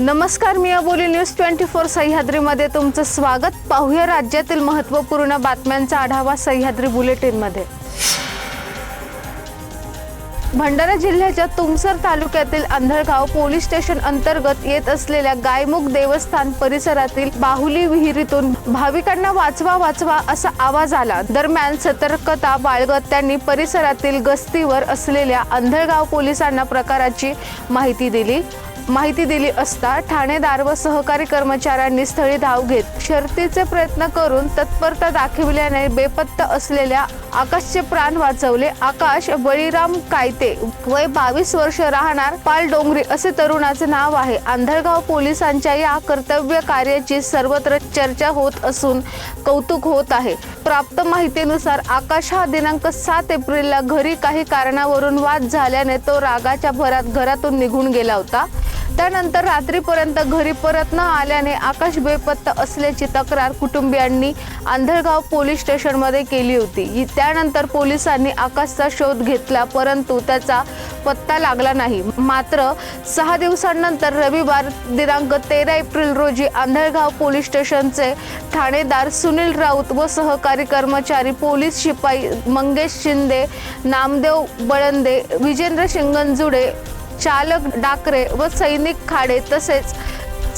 नमस्कार मी Aboli news twenty four सह्याद्रीमध्ये तुमचं स्वागत. पाहूया राज्यातील महत्त्वपूर्ण बातम्यांचा आढावा सह्याद्री बुलेटिनमध्ये. भंडारा जिल्ह्याच्या तुमसर तालुक्यातील अंधळगाव पोलीस स्टेशन अंतर्गत येत असलेल्या गायमुख देवस्थान परिसरातील बाहुली विहिरीतून भाविकांना वाचवा वाचवा असा आवाज आला. दरम्यान सतर्कता बाळगत त्यांनी परिसरातील गस्तीवर असलेल्या अंधळगाव पोलिसांना प्रकाराची माहिती दिली. माहिती दिली असता ठाणेदार व सहकारी कर्मचाऱ्यांनी स्थळी धाव घेत शर्तीचे प्रयत्न करून तत्परता दाखविल्याने बेपत्ता असलेल्या आकाशचे प्राण वाचवले. आकाश बळीराम कायते वय बावीस वर्ष राहणार पाल डोंगरी असे तरुणाचे नाव आहे. आंधळगाव पोलिसांच्या या कर्तव्य कार्याची सर्वत्र चर्चा होत असून कौतुक होत आहे. प्राप्त माहितीनुसार आकाश हा दिनांक सात एप्रिलला घरी काही कारणावरून वाद झाल्याने तो रागाच्या भरात घरातून निघून गेला होता. त्यानंतर रात्रीपर्यंत घरी परत न आल्याने आकाश बेपत्ता असल्याची तक्रार कुटुंबियांनी आंधळगाव पोलीस स्टेशनमध्ये केली होती. त्यानंतर पोलिसांनी आकाशचा शोध घेतला परंतु त्याचा पत्ता लागला नाही. मात्र सहा दिवसांनंतर रविवार दिनांक तेरा एप्रिल रोजी आंधळगाव पोलीस स्टेशनचे ठाणेदार सुनील राऊत व सहकारी कर्मचारी पोलीस शिपाई मंगेश शिंदे नामदेव बळंदे विजेंद्र शिंगणजुडे चालक डाकरे व सैनिक खाडे तसेच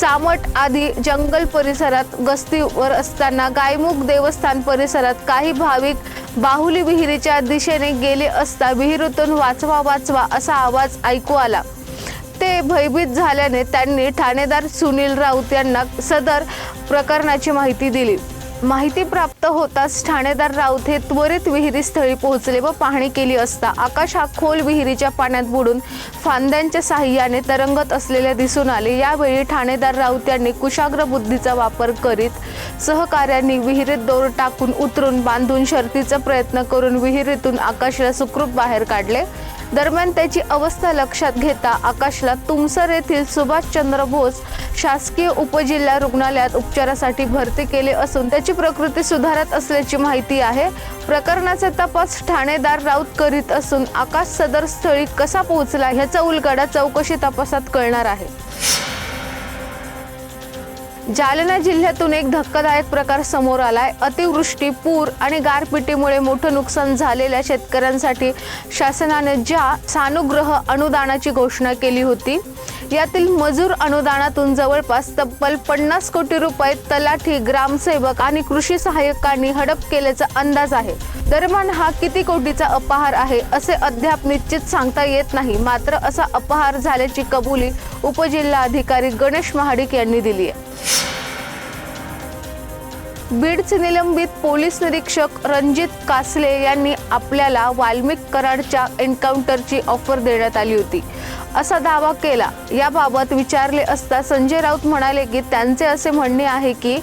चामट आदी जंगल परिसरात गस्तीवर असताना गायमुख देवस्थान परिसरात काही भाविक बाहुली विहिरीच्या दिशेने गेले असता विहिरीतून वाचवा वाचवा असा आवाज ऐकू आला. ते भयभीत झाल्याने त्यांनी ठाणेदार सुनील राऊत यांना सदर प्रकरणाची माहिती दिली. माहिती प्राप्त होताच ठाणेदार राऊत हे त्वरित विहिरीस्थळी पोहोचले व पाहणी केली असता आकाश हा खोल विहिरीच्या पाण्यात बुडून फांद्यांच्या साह्याने तरंगत असलेले दिसून आले. यावेळी ठाणेदार राऊत यांनी कुशाग्र बुद्धीचा वापर करीत सहकाऱ्यांनी विहिरीत दोर टाकून उतरून बांधून शर्तीचा प्रयत्न करून विहिरीतून आकाशला सुखरूप बाहेर काढले. दरम्यान त्याची अवस्था लक्षात घेता आकाशला तुमसर येथील सुभाषचंद्र बोस शासकीय उपजिल्हा रुग्णालयात उपचारासाठी भरती केले असून त्याची प्रकृती सुधारत असल्याची माहिती आहे. प्रकरणाचा तपास ठाणेदार राऊत करीत असून आकाश सदर स्थळी कसा पोहोचला ह्याचा उलगडा चौकशी तपासात कळणार आहे. जालना जिल्ह्यातून एक धक्कादायक प्रकार समोर आलाय. अतिवृष्टी पूर आणि गारपिटीमुळे मोठं नुकसान झालेल्या शेतकऱ्यांसाठी शासनाने ज्या सानुग्रह अनुदानाची घोषणा केली होती यातील मजूर अनुदानातून जवळपास तब्बल पन्नास कोटी रुपये तलाठी ग्रामसेवक आणि कृषी सहाय्यकांनी हडप केल्याचा अंदाज आहे. दरम्यान हा किती कोटीचा अपहार आहे असे अद्याप निश्चित सांगता येत नाही. मात्र असा अपहार झाल्याची कबुली उपजिल्हाधिकारी गणेश महाडिक यांनी दिली आहे. बीडचे निलंबित पोलीस निरीक्षक रणजित कासले यांनी आपल्याला वाल्मिक कराडच्या एन्काउंटरची ऑफर देण्यात आली होती. असा दावा केला. याबाबत विचारले असता संजय राऊत म्हणाले की त्यांचे असे म्हणणे आहे की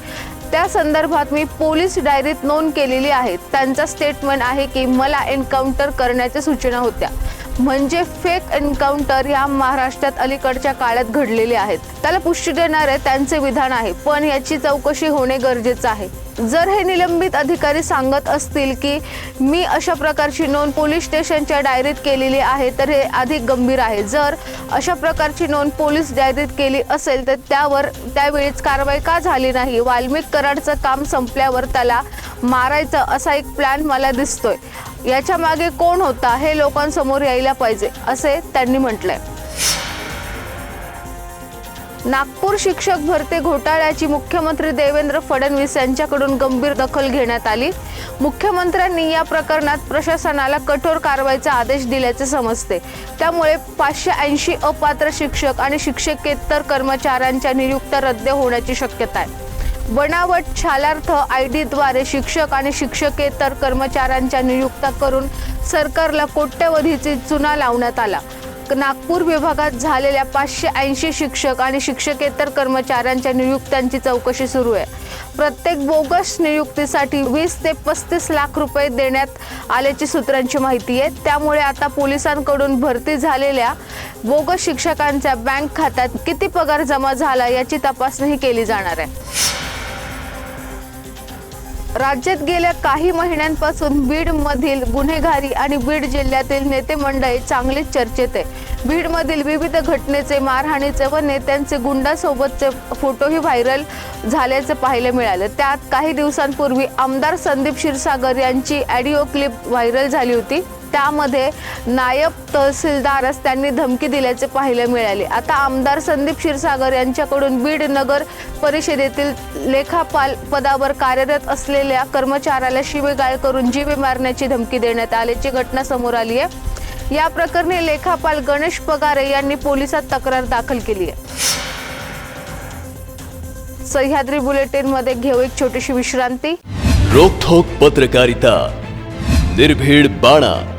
त्या संदर्भात मी पोलीस डायरीत नोंद केलेली आहे. त्यांचा स्टेटमेंट आहे की मला एन्काउंटर करण्याच्या सूचना होत्या. म्हणजे फेक एन्काउंटर या महाराष्ट्रात अलीकडच्या काळात घडलेले आहेत. त्याला पुष्टी देणारे त्यांचे विधान आहे पण याची चौकशी होणे गरजेचं आहे. जर हे निलंबित अधिकारी सांगत असतील की मी अशा प्रकारची नोंद पोलीस स्टेशनच्या डायरीत केलेली आहे तर हे अधिक गंभीर आहे. जर अशा प्रकारची नोंद पोलीस डायरीत केली असेल तर त्यावर त्यावेळीच कारवाई का झाली नाही? वाल्मिक कराडचं काम संपल्यावर त्याला मारायचं असा एक प्लॅन मला दिसतोय. याच्या मागे कोण होता हे लोकांसमोर यायला पाहिजे असे त्यांनी म्हटलंय. नागपूर शिक्षक भरती घोटाळ्याची मुख्यमंत्री देवेंद्र फडणवीस यांच्याकडून गंभीर दखल घेण्यात आली. मुख्यमंत्र्यांनी या प्रकरणात प्रशासनाला कठोर कारवाईचा आदेश दिल्याचे समजते. त्यामुळे पाचशे ऐंशी अपात्र शिक्षक आणि शिक्षकेतर कर्मचाऱ्यांच्या नियुक्त्या रद्द होण्याची शक्यता आहे. बनावट छालार्थ आय डीद्वारे शिक्षक आणि शिक्षकेतर कर्मचाऱ्यांच्या नियुक्त्या करून सरकारला कोट्यवधीची चुना लावण्यात आला. नागपूर विभागात झालेल्या पाचशे ऐंशी शिक्षक आणि शिक्षकेतर कर्मचाऱ्यांच्या नियुक्त्यांची चौकशी सुरू आहे. प्रत्येक बोगस नियुक्तीसाठी वीस ते पस्तीस लाख रुपये देण्यात आल्याची सूत्रांची माहिती आहे. त्यामुळे आता पोलिसांकडून भरती झालेल्या बोगस शिक्षकांच्या बँक खात्यात किती पगार जमा झाला याची तपासणी केली जाणार आहे. राज्यात गेल्या काही महिन्यांपासून बीडमधील गुन्हेगारी आणि बीड जिल्ह्यातील नेते मंडळी चांगलीच चर्चेत आहे. बीडमधील विविध घटनेचे मारहाणीचे व नेत्यांचे गुंडासोबतचे फोटोही व्हायरल झाल्याचे पाहायला मिळाले. त्यात काही दिवसांपूर्वी आमदार संदीप क्षीरसागर यांची ॲडिओ क्लिप व्हायरल झाली होती. त्यामध्ये नायब तहसीलदारच त्यांनी धमकी दिल्याचे पाहायला मिळाले. आता आमदार संदीप क्षीरसागर यांच्याकडून बीड नगर परिषदेतील लेखापाल पदावर कार्यरत असलेल्या कर्मचाऱ्याला शिवेगाळ करून जीवे मारण्याची धमकी देण्यात आल्याची घटना समोर आली आहे. या प्रकरणी लेखापाल गणेश पगारे यांनी पोलिसात तक्रार दाखल केली आहे. सह्याद्री बुलेटिनमध्ये घेऊ एक छोटीशी विश्रांती. रोखोक पत्रकारिता. निर्भीड बाणा.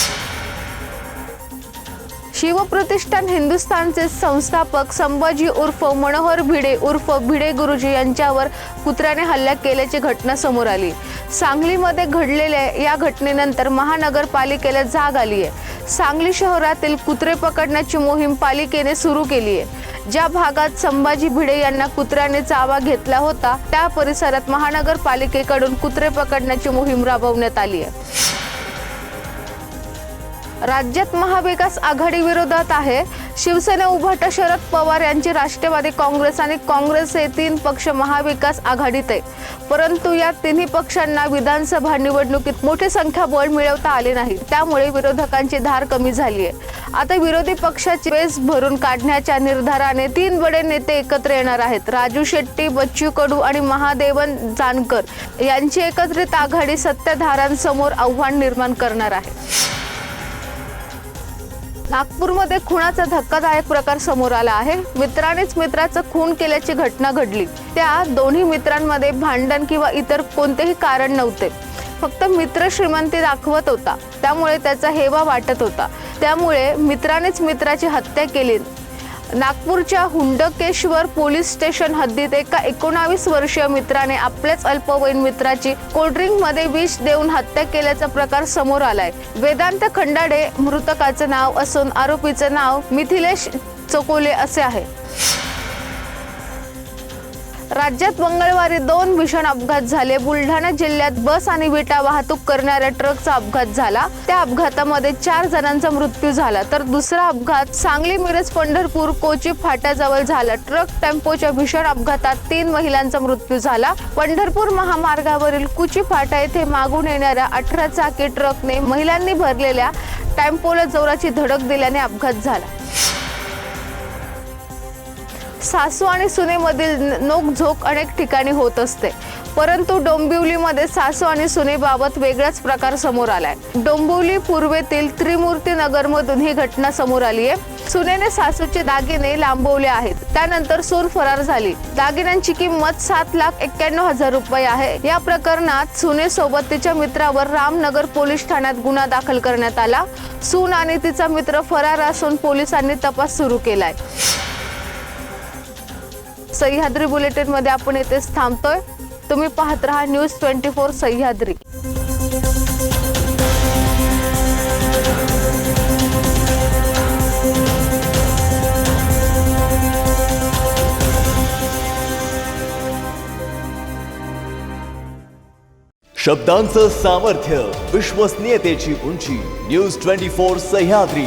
शिवप्रतिष्ठान हिंदुस्थानचे संस्थापक संभाजी उर्फ मनोहर भिडे उर्फ भिडे गुरुजी यांच्यावर कुत्र्याने हल्ला केल्याची घटना समोर आली. सांगलीमध्ये घडलेल्या या घटनेनंतर महानगरपालिकेला जाग आली आहे. सांगली शहरातील कुत्रे पकडण्याची मोहीम पालिकेने सुरू केली आहे. ज्या भागात संभाजी भिडे यांना कुत्र्याने चावा घेतला होता त्या परिसरात महानगरपालिकेकडून कुत्रे पकडण्याची मोहीम राबवण्यात आली आहे. राज्यात महाविकास आघाडी विरोधात आहे. शिवसेना उभाटा शरद पवार यांची राष्ट्रवादी काँग्रेस आणि काँग्रेस हे तीन पक्ष महाविकास आघाडीत आहे परंतु या तिन्ही पक्षांना विधानसभा निवडणुकीत मोठी संख्या बळ मिळवता आले नाही. त्यामुळे विरोधकांची धार कमी झाली आहे. आता विरोधी पक्षाची वेस भरून काढण्याच्या निर्धाराने तीन बडे नेते एकत्र येणार आहेत. राजू शेट्टी बच्चू कडू आणि महादेवन जानकर यांची एकत्रित आघाडी सत्ताधारांसमोर आव्हान निर्माण करणार आहे. नागपूरमध्ये खुनाचा धक्कादायक प्रकार समोर आला आहे. मित्रानेच मित्राचं खून केल्याची घटना घडली. त्या दोन्ही मित्रांमध्ये भांडण किंवा इतर कोणतेही कारण नव्हते. फक्त मित्र श्रीमंती दाखवत होता. त्यामुळे त्याचा हेवा वाटत होता. त्यामुळे मित्रानेच मित्राची हत्या केली. नागपूरच्या हुंडकेश्वर पोलीस स्टेशन हद्दीत एका एकोणावीस वर्षीय मित्राने आपल्याच अल्पवयीन मित्राची कोल्ड्रिंकमध्ये विष देऊन हत्या केल्याचा प्रकार समोर आलाय. वेदांत खंडाडे मृतकाचे नाव असून आरोपीचे नाव मिथिलेश चकोले असे आहे. राज्यात मंगळवारी दोन भीषण अपघात झाले. बुलढाणा जिल्ह्यात बस आणि विटा वाहतूक करणाऱ्या ट्रकचा अपघात झाला. त्या अपघातामध्ये चार जणांचा मृत्यू झाला. तर दुसरा अपघात सांगली मिरज पंढरपूर कोची फाट्याजवळ झाला. ट्रक टेम्पोच्या भीषण अपघातात तीन महिलांचा मृत्यू झाला. पंढरपूर महामार्गावरील कुची फाटा येथे मागून येणाऱ्या अठरा चाकी ट्रकने महिलांनी भरलेल्या टेम्पोला जोराची धडक दिल्याने अपघात झाला. सासू आणि सुनेमधील नोकझोक अनेक ठिकाणी होत असते. परंतु डोंबिवलीमध्ये सासू आणि सुनेबाबत वेगळाच प्रकार समोर आलाय. डोंबिवली पूर्वेतील त्रिमूर्ती नगरमधून ही घटना समोर आली आहे. सुनेने सासूचे दागिने लांबवले आहेत. त्यानंतर सून फरार झाली. दागिन्यांची किंमत सात लाख एक्क्याण्णव हजार रुपये आहे. या प्रकरणात सुनेसोबत तिच्या मित्रावर रामनगर पोलीस ठाण्यात गुन्हा दाखल करण्यात आला. सून आणि तिचा मित्र फरार असून पोलिसांनी तपास सुरू केलाय. सह्याद्री बुलेटिनमध्ये आपण येथेच थांबतोय. तुम्ही पाहत राहा न्यूज ट्वेंटी फोर सह्याद्री. शब्दांचं सामर्थ्य विश्वसनीयतेची उंची न्यूज ट्वेंटी फोर सह्याद्री.